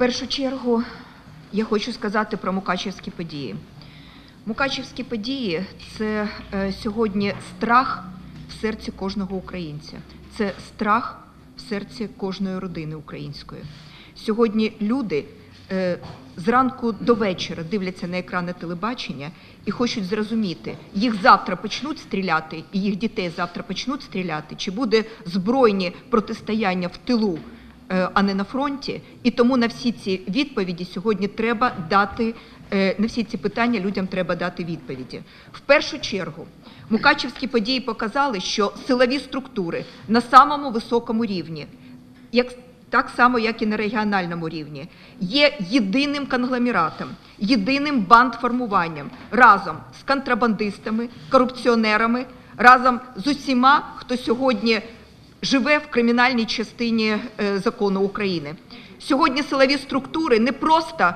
першу чергу я хочу сказати про Мукачівські події. Мукачівські події це е, сьогодні страх в серці кожного українця. Це страх в серці кожної родини української. Сьогодні люди е, зранку до вечора дивляться на екрани телебачення і хочуть зрозуміти, їх завтра почнуть стріляти, і їх дітей завтра почнуть стріляти, чи буде збройні протистояння в тилу а не на фронті. І тому на всі ці відповіді сьогодні треба дати е, на всі ці питання людям треба дати відповіді. В першу чергу, Мукачівські події показали, що силові структури на самому високому рівні, як так само, як і на регіональному рівні, є єдиним конгломератом, єдиним бандформуванням разом з контрабандистами, корупціонерами, разом з усіма, хто сьогодні живе в кримінальній частині е, закону України. Сьогодні силові структури не просто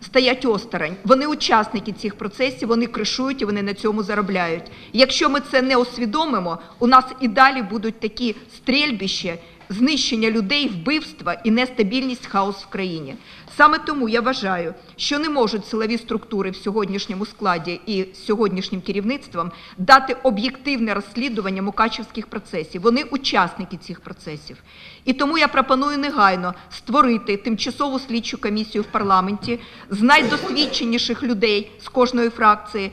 стоять осторонь, вони учасники цих процесів, вони кришують і вони на цьому заробляють. Якщо ми це не усвідомимо, у нас і далі будуть такі стрільбища, знищення людей, вбивства і нестабільність, хаос в країні. Саме тому я вважаю, що не можуть силові структури в сьогоднішньому складі і сьогоднішнім керівництвом дати об'єктивне розслідування мукачівських процесів. Вони учасники цих процесів. І тому я пропоную негайно створити тимчасову слідчу комісію в парламенті з найдосвідченіших людей з кожної фракції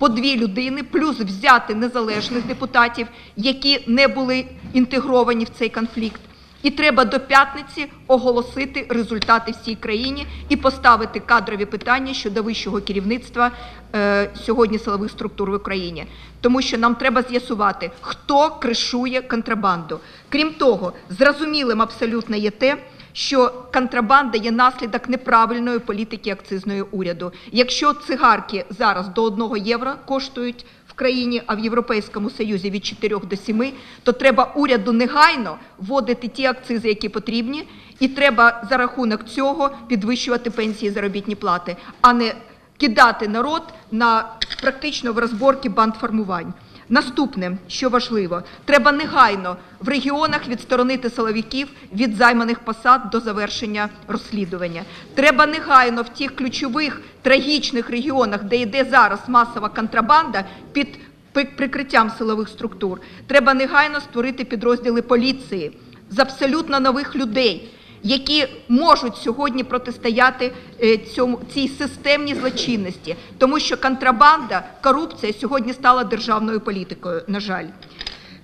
по дві людини, плюс взяти незалежних депутатів, які не були інтегровані в цей конфлікт. І треба до п'ятниці оголосити результати всій країні і поставити кадрові питання щодо вищого керівництва е, сьогодні силових структур в Україні. Тому що нам треба з'ясувати, хто кришує контрабанду. Крім того, зрозумілим абсолютно є те, що контрабанда є наслідок неправильної політики акцизної уряду. Якщо цигарки зараз до 1 євро коштують в країні, а в Європейському Союзі від 4 до 7, то треба уряду негайно вводити ті акцизи, які потрібні, і треба за рахунок цього підвищувати пенсії заробітні плати, а не кидати народ на практично в розборки бандформувань. Наступне, що важливо, треба негайно в регіонах відсторонити силовиків від займаних посад до завершення розслідування. Треба негайно в тих ключових трагічних регіонах, де йде зараз масова контрабанда, під прикриттям силових структур. Треба негайно створити підрозділи поліції з абсолютно нових людей які можуть сьогодні протистояти е, цьому цій системній злочинності, тому що контрабанда, корупція сьогодні стала державною політикою. На жаль,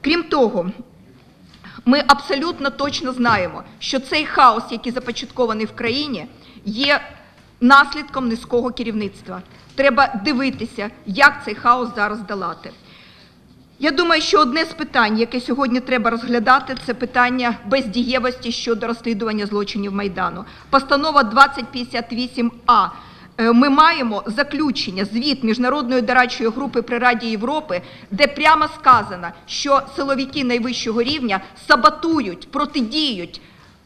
крім того. Ми абсолютно точно знаємо, що цей хаос, який започаткований в країні, є наслідком низького керівництва. Треба дивитися, як цей хаос зараз долати. Я думаю, що одне з питань, яке сьогодні треба розглядати, це питання бездієвості щодо розслідування злочинів Майдану. Постанова 2058А. Е, Ми маємо заключення, звіт міжнародної дорадчої групи при Раді Європи, де прямо сказано, що силовики найвищого рівня саботують, протидіють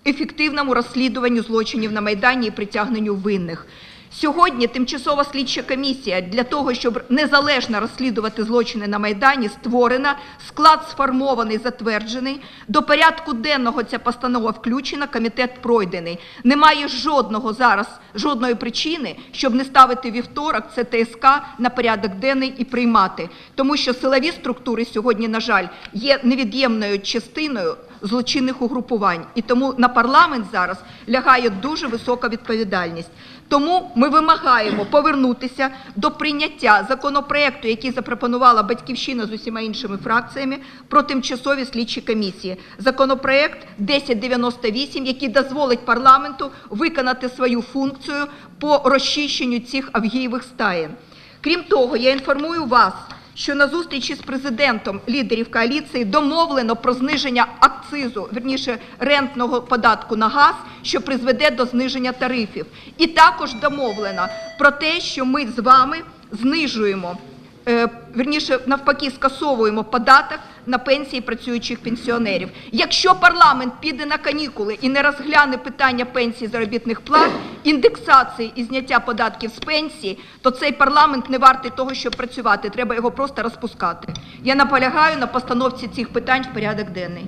ефективному розслідуванню злочинів на Майдані і притягненню винних. Сьогодні тимчасова слідча комісія для того, щоб незалежно розслідувати злочини на Майдані, створена, склад сформований, затверджений. До порядку денного ця постанова включена, комітет пройдений. Немає жодного зараз, жодної причини, щоб не ставити вівторок це ТСК на порядок денний і приймати. Тому що силові структури сьогодні, на жаль, є невід'ємною частиною злочинних угрупувань. І тому на парламент зараз лягає дуже висока відповідальність. Тому ми вимагаємо повернутися до прийняття законопроекту, який запропонувала Батьківщина з усіма іншими фракціями про тимчасові слідчі комісії. Законопроект 1098, який дозволить парламенту виконати свою функцію по розчищенню цих авгієвих стаєн. Крім того, я інформую вас, що на зустрічі з президентом лідерів коаліції домовлено про зниження акцизу, верніше рентного податку на газ, що призведе до зниження тарифів. І також домовлено про те, що ми з вами знижуємо, верніше навпаки, скасовуємо податок на пенсії працюючих пенсіонерів. Якщо парламент піде на канікули і не розгляне питання пенсії заробітних плат, індексації і зняття податків з пенсії, то цей парламент не вартий того, щоб працювати. Треба його просто розпускати. Я наполягаю на постановці цих питань в порядок денний.